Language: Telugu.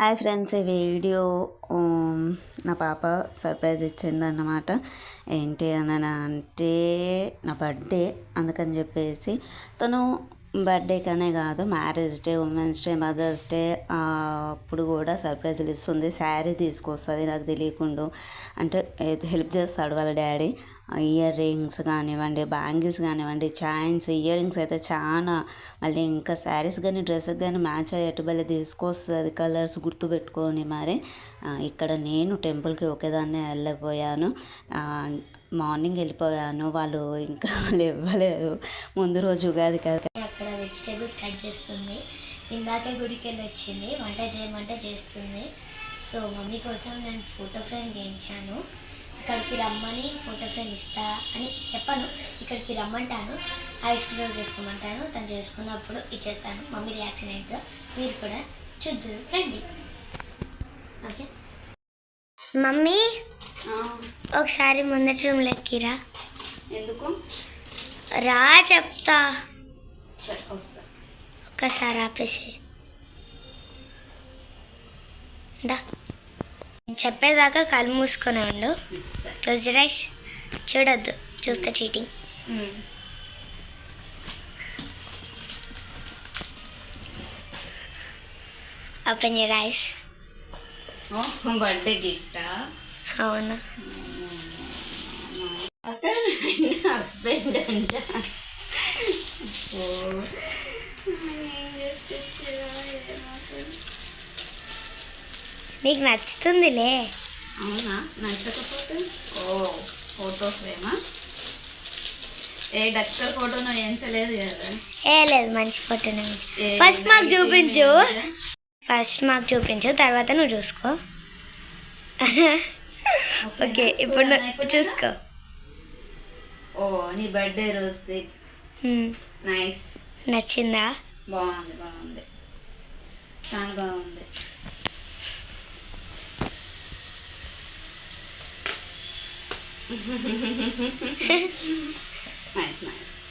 హాయ్ ఫ్రెండ్స్ ఈ వీడియో నా పాప సర్ప్రైజ్ ఇచ్చిందన్నమాట. ఏంటి అని అంటే నా బర్త్డే అందుకని చెప్పేసి తను బర్త్డేకనే కాదు marriage day women's day mother's day అప్పుడు కూడా సర్ప్రైజ్లు ఇస్తుంది. శారీ తీసుకొస్తుంది నాకు తెలియకుండా. అంటే హెల్ప్ చేస్తాడు వాళ్ళ డాడీ. ఇయర్ రింగ్స్ కానివ్వండి బ్యాంగిల్స్ కానివ్వండి చైన్స్ ఇయర్ రింగ్స్ అయితే చాలా మళ్ళీ ఇంకా శారీస్ కానీ డ్రెస్కి కానీ మ్యాచ్ అయ్యేట్టు భలే తీసుకొస్తుంది కలర్స్ గుర్తుపెట్టుకొని మరి. ఇక్కడ నేను టెంపుల్కి ఒకేదాన్నే వెళ్ళిపోయాను మార్నింగ్ వెళ్ళిపోయాను. వాళ్ళు ఇంకా వాళ్ళు ఇవ్వలేదు ముందు రోజు ఉగాది కదా. అక్కడ వెజిటేబుల్స్ కట్ చేస్తుంది. ఇందాకే గుడికి వెళ్ళి వచ్చింది. వంట చేయమంటే చేస్తుంది. సో మమ్మీ కోసం నేను ఫోటో ఫ్రేమ్ చేయించాను. ఇక్కడికి రమ్మని ఫోటో ఫ్రేమ్ ఇస్తా అని చెప్పను. ఇక్కడికి రమ్మంటాను. ఐస్ క్రీమ్ చేసుకోమంటాను. తను చేసుకున్నప్పుడు ఇచ్చేస్తాను. మమ్మీ రియాక్షన్ ఏంటో మీరు కూడా చూద్దరు రండి. ఓకే. మమ్మీ ఒకసారి ముందటి రూమ్ లెక్కిరా ఎందుకు? రా చెప్తా. సరే వస్తా ఒక్కసారి ఆపేసి. దా. చెప్పేదాకా కళ్ళు మూసుకొని ఉండు. క్లోజ్ రైస్ చూడొద్దు. చూస్తే cheating open your eyes birthday గిఫ్టా అవును. హస్బెండ్ అంట నీకు నచ్చుతుందిలే. అవునా? నచ్చకపోతే? ఓ ఫోటో ఫ్రేమా? ఏ డాక్టర్ ఫోటో నువ్వు వేయించలేదు కదా. ఏ లేదు మంచి ఫోటో నుంచి ఏ ఫస్ట్ మాకు చూపించు? ఫస్ట్ మాకు చూపించు తర్వాత నువ్వు చూసుకో. ఓకే ఇప్పుడు చూసుకో. ఓ నీ బర్త్డే హ్మ్. నైస్. నచ్చిందా? బాగుంది బాగుంది. చాలా బాగుంది. Nice nice.